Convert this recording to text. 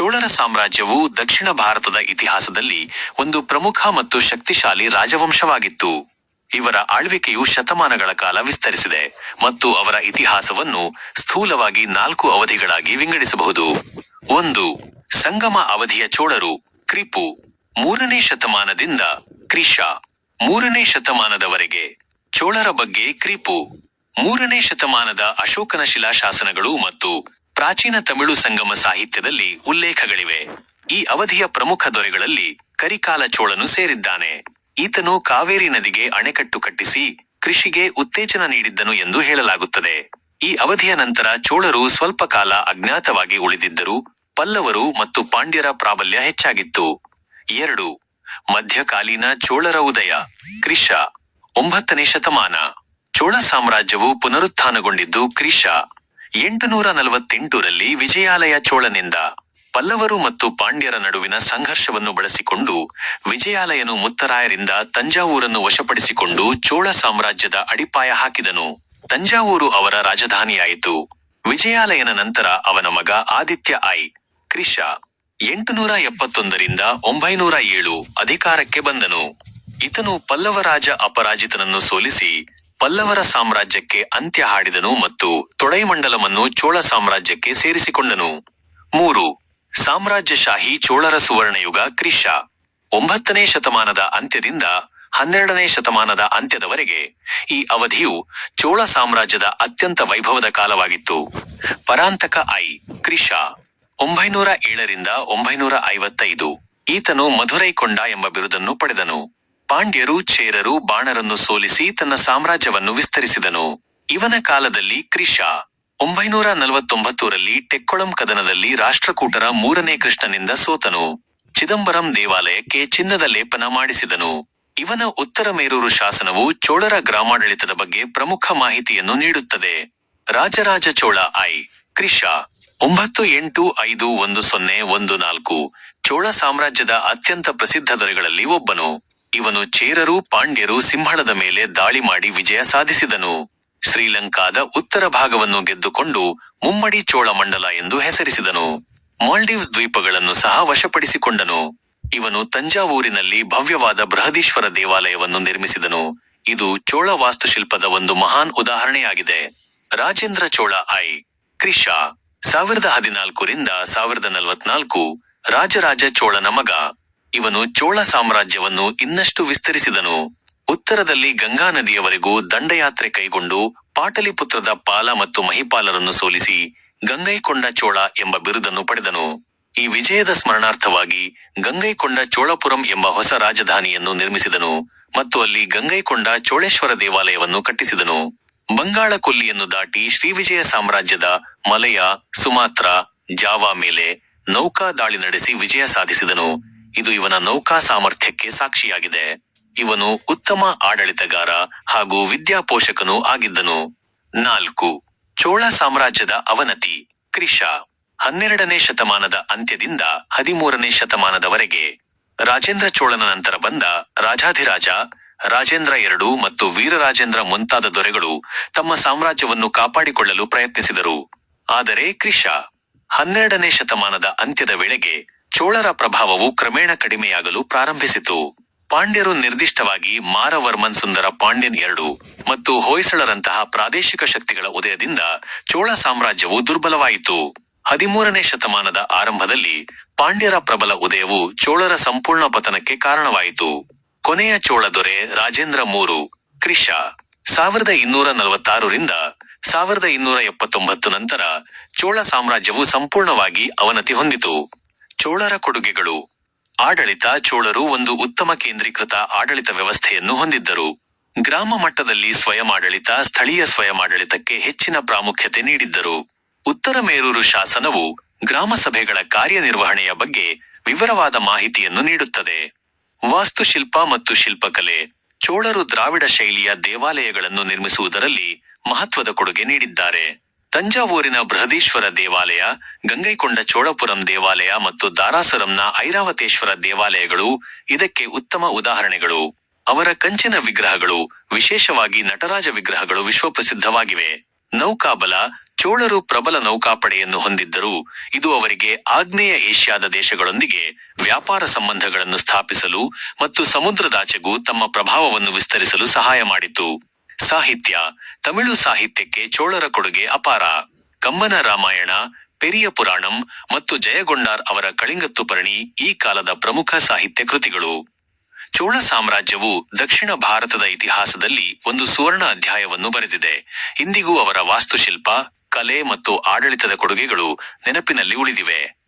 ಚೋಳರ ಸಾಮ್ರಾಜ್ಯವು ದಕ್ಷಿಣ ಭಾರತದ ಇತಿಹಾಸದಲ್ಲಿ ಒಂದು ಪ್ರಮುಖ ಮತ್ತು ಶಕ್ತಿಶಾಲಿ ರಾಜವಂಶವಾಗಿತ್ತು. ಇವರ ಆಳ್ವಿಕೆಯು ಶತಮಾನಗಳ ಕಾಲ ವಿಸ್ತರಿಸಿದೆ ಮತ್ತು ಅವರ ಇತಿಹಾಸವನ್ನು ಸ್ಥೂಲವಾಗಿ ನಾಲ್ಕು ಅವಧಿಗಳಾಗಿ ವಿಂಗಡಿಸಬಹುದು. ಒಂದು, ಸಂಗಮ ಅವಧಿಯ ಚೋಳರು ಕ್ರಿಪು, ಮೂರನೇ ಶತಮಾನದಿಂದ ಕ್ರಿಶ ಮೂರನೇ ಶತಮಾನದವರೆಗೆ ಚೋಳರ ಬಗ್ಗೆ ಕ್ರಿಪು, ಮೂರನೇ ಶತಮಾನದ ಅಶೋಕನ ಶಿಲಾಶಾಸನಗಳು ಮತ್ತು ಪ್ರಾಚೀನ ತಮಿಳು ಸಂಗಮ ಸಾಹಿತ್ಯದಲ್ಲಿ ಉಲ್ಲೇಖಗಳಿವೆ. ಈ ಅವಧಿಯ ಪ್ರಮುಖ ದೊರೆಗಳಲ್ಲಿ ಕರಿಕಾಲ ಚೋಳನು ಸೇರಿದ್ದಾನೆ. ಈತನು ಕಾವೇರಿ ನದಿಗೆ ಅಣೆಕಟ್ಟು ಕಟ್ಟಿಸಿ ಕೃಷಿಗೆ ಉತ್ತೇಜನ ನೀಡಿದ್ದನು ಎಂದು ಹೇಳಲಾಗುತ್ತದೆ. ಈ ಅವಧಿಯ ನಂತರ ಚೋಳರು ಸ್ವಲ್ಪ ಕಾಲ ಅಜ್ಞಾತವಾಗಿ ಉಳಿದಿದ್ದರು ಪಲ್ಲವರು ಮತ್ತು ಪಾಂಡ್ಯರ ಪ್ರಾಬಲ್ಯ ಹೆಚ್ಚಾಗಿತ್ತು. ಎರಡು, ಮಧ್ಯಕಾಲೀನ ಚೋಳರ ಉದಯ ಕ್ರಿಶ ಒಂಬತ್ತನೇ ಶತಮಾನ. ಚೋಳ ಸಾಮ್ರಾಜ್ಯವು ಪುನರುತ್ಥಾನಗೊಂಡಿದ್ದು ಕ್ರಿಶ ಎಂಟುನೂರ ನಲವತ್ತೆಂಟರಲ್ಲಿ ವಿಜಯಾಲಯ ಚೋಳನಿಂದ ಪಲ್ಲವರು ಮತ್ತು ಪಾಂಡ್ಯರ ನಡುವಿನ ಸಂಘರ್ಷವನ್ನು ಬಳಸಿಕೊಂಡು ವಿಜಯಾಲಯನು ಮುತ್ತರಾಯರಿಂದ ತಂಜಾವೂರನ್ನು ವಶಪಡಿಸಿಕೊಂಡು ಚೋಳ ಸಾಮ್ರಾಜ್ಯದ ಅಡಿಪಾಯ ಹಾಕಿದನು. ತಂಜಾವೂರು ಅವರ ರಾಜಧಾನಿಯಾಯಿತು. ವಿಜಯಾಲಯನ ನಂತರ ಅವನ ಮಗ ಆದಿತ್ಯ ಐ. ಕ್ರಿಶ ಎಂಟುನೂರ ಎಪ್ಪತ್ತೊಂದರಿಂದ ಒಂಬೈನೂರ ಏಳು ಅಧಿಕಾರಕ್ಕೆ ಬಂದನು. ಇತನು ಪಲ್ಲವ ರಾಜ ಅಪರಾಜಿತನನ್ನು ಸೋಲಿಸಿ ಪಲ್ಲವರ ಸಾಮ್ರಾಜ್ಯಕ್ಕೆ ಅಂತ್ಯ ಹಾಡಿದನು ಮತ್ತು ತೊಡೈಮಂಡಲವನ್ನು ಚೋಳ ಸಾಮ್ರಾಜ್ಯಕ್ಕೆ ಸೇರಿಸಿಕೊಂಡನು. ಮೂರು, ಸಾಮ್ರಾಜ್ಯಶಾಹಿ ಚೋಳರ ಸುವರ್ಣಯುಗ ಕ್ರಿಶ. ಒಂಬತ್ತನೇ ಶತಮಾನದ ಅಂತ್ಯದಿಂದ ಹನ್ನೆರಡನೇ ಶತಮಾನದ ಅಂತ್ಯದವರೆಗೆ ಈ ಅವಧಿಯು ಚೋಳ ಸಾಮ್ರಾಜ್ಯದ ಅತ್ಯಂತ ವೈಭವದ ಕಾಲವಾಗಿತ್ತು. ಪರಾಂತಕ ಐ, ಕ್ರಿಶ. ಒಂಬೈನೂರ ಏಳರಿಂದ ಒಂಬೈನೂರ ಐವತ್ತೈದು, ಈತನು ಮಧುರೈಕೊಂಡ ಎಂಬ ಬಿರುದನ್ನು ಪಡೆದನು. ಪಾಂಡ್ಯರು ಚೇರರು ಬಾಣರನ್ನು ಸೋಲಿಸಿ ತನ್ನ ಸಾಮ್ರಾಜ್ಯವನ್ನು ವಿಸ್ತರಿಸಿದನು. ಇವನ ಕಾಲದಲ್ಲಿ ಕ್ರಿಶ ಒಂಬೈನೂರ ನಲವತ್ತೊಂಬತ್ತರಲ್ಲಿ ಟೆಕ್ಕೊಳಂ ಕದನದಲ್ಲಿ ರಾಷ್ಟ್ರಕೂಟರ ಮೂರನೇ ಕೃಷ್ಣನಿಂದ ಸೋತನು. ಚಿದಂಬರಂ ದೇವಾಲಯಕ್ಕೆ ಚಿನ್ನದ ಲೇಪನ ಮಾಡಿಸಿದನು. ಇವನ ಉತ್ತರ ಮೇರೂರು ಶಾಸನವು ಚೋಳರ ಗ್ರಾಮಾಡಳಿತದ ಬಗ್ಗೆ ಪ್ರಮುಖ ಮಾಹಿತಿಯನ್ನು ನೀಡುತ್ತದೆ. ರಾಜರಾಜ ಚೋಳ ಐ ಕ್ರಿಶ ಒಂಬತ್ತು ಎಂಟು ಐದು ಒಂದು ಸೊನ್ನೆ ಒಂದು ನಾಲ್ಕು, ಚೋಳ ಸಾಮ್ರಾಜ್ಯದ ಅತ್ಯಂತ ಪ್ರಸಿದ್ಧ ದೊರೆಗಳಲ್ಲಿ ಒಬ್ಬನು. ಇವನು ಚೇರರು, ಪಾಂಡ್ಯರು ಸಿಂಹಳದ ಮೇಲೆ ದಾಳಿ ಮಾಡಿ ವಿಜಯ ಸಾಧಿಸಿದನು. ಶ್ರೀಲಂಕಾದ ಉತ್ತರ ಭಾಗವನ್ನು ಗೆದ್ದುಕೊಂಡು ಮುಮ್ಮಡಿ ಚೋಳ ಮಂಡಲ ಎಂದು ಹೆಸರಿಸಿದನು. ಮಾಲ್ಡೀವ್ಸ್ ದ್ವೀಪಗಳನ್ನು ಸಹ ವಶಪಡಿಸಿಕೊಂಡನು. ಇವನು ತಂಜಾವೂರಿನಲ್ಲಿ ಭವ್ಯವಾದ ಬೃಹದೀಶ್ವರ ದೇವಾಲಯವನ್ನು ನಿರ್ಮಿಸಿದನು. ಇದು ಚೋಳ ವಾಸ್ತುಶಿಲ್ಪದ ಒಂದು ಮಹಾನ್ ಉದಾಹರಣೆಯಾಗಿದೆ. ರಾಜೇಂದ್ರ ಚೋಳ ಐ. ಕ್ರಿಶ ಸಾವಿರದ ಹದಿನಾಲ್ಕರಿಂದ ಸಾವಿರದ ನಲವತ್ನಾಲ್ಕು ರಾಜರಾಜ ಚೋಳನ ಮಗ. ಇವನು ಚೋಳ ಸಾಮ್ರಾಜ್ಯವನ್ನು ಇನ್ನಷ್ಟು ವಿಸ್ತರಿಸಿದನು. ಉತ್ತರದಲ್ಲಿ ಗಂಗಾ ನದಿಯವರೆಗೂ ದಂಡಯಾತ್ರೆ ಕೈಗೊಂಡು ಪಾಟಲಿಪುತ್ರದ ಪಾಲ ಮತ್ತು ಮಹಿಪಾಲರನ್ನು ಸೋಲಿಸಿ ಗಂಗೈಕೊಂಡ ಚೋಳ ಎಂಬ ಬಿರುದನ್ನು ಪಡೆದನು. ಈ ವಿಜಯದ ಸ್ಮರಣಾರ್ಥವಾಗಿ ಗಂಗೈಕೊಂಡ ಚೋಳಪುರಂ ಎಂಬ ಹೊಸ ರಾಜಧಾನಿಯನ್ನು ನಿರ್ಮಿಸಿದನು ಮತ್ತು ಅಲ್ಲಿ ಗಂಗೈಕೊಂಡ ಚೋಳೇಶ್ವರ ದೇವಾಲಯವನ್ನು ಕಟ್ಟಿಸಿದನು. ಬಂಗಾಳ ಕೊಲ್ಲಿಯನ್ನು ದಾಟಿ ಶ್ರೀವಿಜಯ ಸಾಮ್ರಾಜ್ಯದ ಮಲಯ, ಸುಮಾತ್ರ, ಜಾವಾ ಮೇಲೆ ನೌಕಾ ದಾಳಿ ನಡೆಸಿ ವಿಜಯ ಸಾಧಿಸಿದನು. ಇದು ಇವನ ನೌಕಾ ಸಾಮರ್ಥ್ಯಕ್ಕೆ ಸಾಕ್ಷಿಯಾಗಿದೆ. ಇವನು ಉತ್ತಮ ಆಡಳಿತಗಾರ ಹಾಗೂ ವಿದ್ಯಾಪೋಷಕನೂ ಆಗಿದ್ದನು. ನಾಲ್ಕು, ಚೋಳ ಸಾಮ್ರಾಜ್ಯದ ಅವನತಿ ಕ್ರಿಶ ಹನ್ನೆರಡನೇ ಶತಮಾನದ ಅಂತ್ಯದಿಂದ ಹದಿಮೂರನೇ ಶತಮಾನದವರೆಗೆ ರಾಜೇಂದ್ರ ಚೋಳನ ನಂತರ ಬಂದ ರಾಜಾಧಿರಾಜ, ರಾಜೇಂದ್ರ ಎರಡು ಮತ್ತು ವೀರರಾಜೇಂದ್ರ ಮುಂತಾದ ದೊರೆಗಳು ತಮ್ಮ ಸಾಮ್ರಾಜ್ಯವನ್ನು ಕಾಪಾಡಿಕೊಳ್ಳಲು ಪ್ರಯತ್ನಿಸಿದರು. ಆದರೆ ಕ್ರಿಶ ಹನ್ನೆರಡನೇ ಶತಮಾನದ ಅಂತ್ಯದ ವೇಳೆಗೆ ಚೋಳರ ಪ್ರಭಾವವು ಕ್ರಮೇಣ ಕಡಿಮೆಯಾಗಲು ಪ್ರಾರಂಭಿಸಿತು. ಪಾಂಡ್ಯರು ನಿರ್ದಿಷ್ಟವಾಗಿ ಮಾರವರ್ಮನ್ ಸುಂದರ ಪಾಂಡ್ಯನ್ ಎರಡು ಮತ್ತು ಹೊಯ್ಸಳರಂತಹ ಪ್ರಾದೇಶಿಕ ಶಕ್ತಿಗಳ ಉದಯದಿಂದ ಚೋಳ ಸಾಮ್ರಾಜ್ಯವು ದುರ್ಬಲವಾಯಿತು. ಹದಿಮೂರನೇ ಶತಮಾನದ ಆರಂಭದಲ್ಲಿ ಪಾಂಡ್ಯರ ಪ್ರಬಲ ಉದಯವು ಚೋಳರ ಸಂಪೂರ್ಣ ಪತನಕ್ಕೆ ಕಾರಣವಾಯಿತು. ಕೊನೆಯ ಚೋಳ ದೊರೆ ರಾಜೇಂದ್ರ ಮೂರು ಕ್ರಿಶ ಸಾವಿರದ ಇನ್ನೂರ ನಲವತ್ತಾರರಿಂದ ಸಾವಿರದ ಇನ್ನೂರ ಎಪ್ಪತ್ತೊಂಬತ್ತು ನಂತರ ಚೋಳ ಸಾಮ್ರಾಜ್ಯವು ಸಂಪೂರ್ಣವಾಗಿ ಅವನತಿ ಹೊಂದಿತು. ಚೋಳರ ಕೊಡುಗೆಗಳು. ಆಡಳಿತ, ಚೋಳರು ಒಂದು ಉತ್ತಮ ಕೇಂದ್ರೀಕೃತ ಆಡಳಿತ ವ್ಯವಸ್ಥೆಯನ್ನು ಹೊಂದಿದ್ದರು. ಗ್ರಾಮ ಮಟ್ಟದಲ್ಲಿ ಸ್ವಯಮಾಡಳಿತ, ಸ್ಥಳೀಯ ಸ್ವಯಮಾಡಳಿತಕ್ಕೆ ಹೆಚ್ಚಿನ ಪ್ರಾಮುಖ್ಯತೆ ನೀಡಿದ್ದರು. ಉತ್ತರ ಮೇರೂರು ಶಾಸನವು ಗ್ರಾಮ ಸಭೆಗಳ ಕಾರ್ಯನಿರ್ವಹಣೆಯ ಬಗ್ಗೆ ವಿವರವಾದ ಮಾಹಿತಿಯನ್ನು ನೀಡುತ್ತದೆ. ವಾಸ್ತುಶಿಲ್ಪ ಮತ್ತು ಶಿಲ್ಪಕಲೆ, ಚೋಳರು ದ್ರಾವಿಡ ಶೈಲಿಯ ದೇವಾಲಯಗಳನ್ನು ನಿರ್ಮಿಸುವುದರಲ್ಲಿ ಮಹತ್ವದ ಕೊಡುಗೆ ನೀಡಿದ್ದಾರೆ. ತಂಜಾವೂರಿನ ಬೃಹದೀಶ್ವರ ದೇವಾಲಯ, ಗಂಗೈಕೊಂಡ ಚೋಳಪುರಂ ದೇವಾಲಯ ಮತ್ತು ದಾರಾಸುರಂನ ಐರಾವತೇಶ್ವರ ದೇವಾಲಯಗಳು ಇದಕ್ಕೆ ಉತ್ತಮ ಉದಾಹರಣೆಗಳು. ಅವರ ಕಂಚಿನ ವಿಗ್ರಹಗಳು, ವಿಶೇಷವಾಗಿ ನಟರಾಜ ವಿಗ್ರಹಗಳು ವಿಶ್ವಪ್ರಸಿದ್ಧವಾಗಿವೆ. ನೌಕಾಬಲ, ಚೋಳರು ಪ್ರಬಲ ನೌಕಾಪಡೆಯನ್ನು ಹೊಂದಿದ್ದರೂ, ಇದು ಅವರಿಗೆ ಆಗ್ನೇಯ ಏಷ್ಯಾದ ದೇಶಗಳೊಂದಿಗೆ ವ್ಯಾಪಾರ ಸಂಬಂಧಗಳನ್ನು ಸ್ಥಾಪಿಸಲು ಮತ್ತು ಸಮುದ್ರದಾಚೆಗೂ ತಮ್ಮ ಪ್ರಭಾವವನ್ನು ವಿಸ್ತರಿಸಲು ಸಹಾಯ ಮಾಡಿತು. ಸಾಹಿತ್ಯ, ತಮಿಳು ಸಾಹಿತ್ಯಕ್ಕೆ ಚೋಳರ ಕೊಡುಗೆ ಅಪಾರ. ಕಮ್ಮನ ರಾಮಾಯಣ, ಪೆರಿಯ ಪುರಾಣಂ ಮತ್ತು ಜಯಗೊಂಡಾರ್ ಅವರ ಕಳಿಂಗತ್ತು ಪರಣಿ ಈ ಕಾಲದ ಪ್ರಮುಖ ಸಾಹಿತ್ಯ ಕೃತಿಗಳು. ಚೋಳ ಸಾಮ್ರಾಜ್ಯವು ದಕ್ಷಿಣ ಭಾರತದ ಇತಿಹಾಸದಲ್ಲಿ ಒಂದು ಸುವರ್ಣ ಅಧ್ಯಾಯವನ್ನು ಬರೆದಿದೆ. ಇಂದಿಗೂ ಅವರ ವಾಸ್ತುಶಿಲ್ಪ, ಕಲೆ ಮತ್ತು ಆಡಳಿತದ ಕೊಡುಗೆಗಳು ನೆನಪಿನಲ್ಲಿ ಉಳಿದಿವೆ.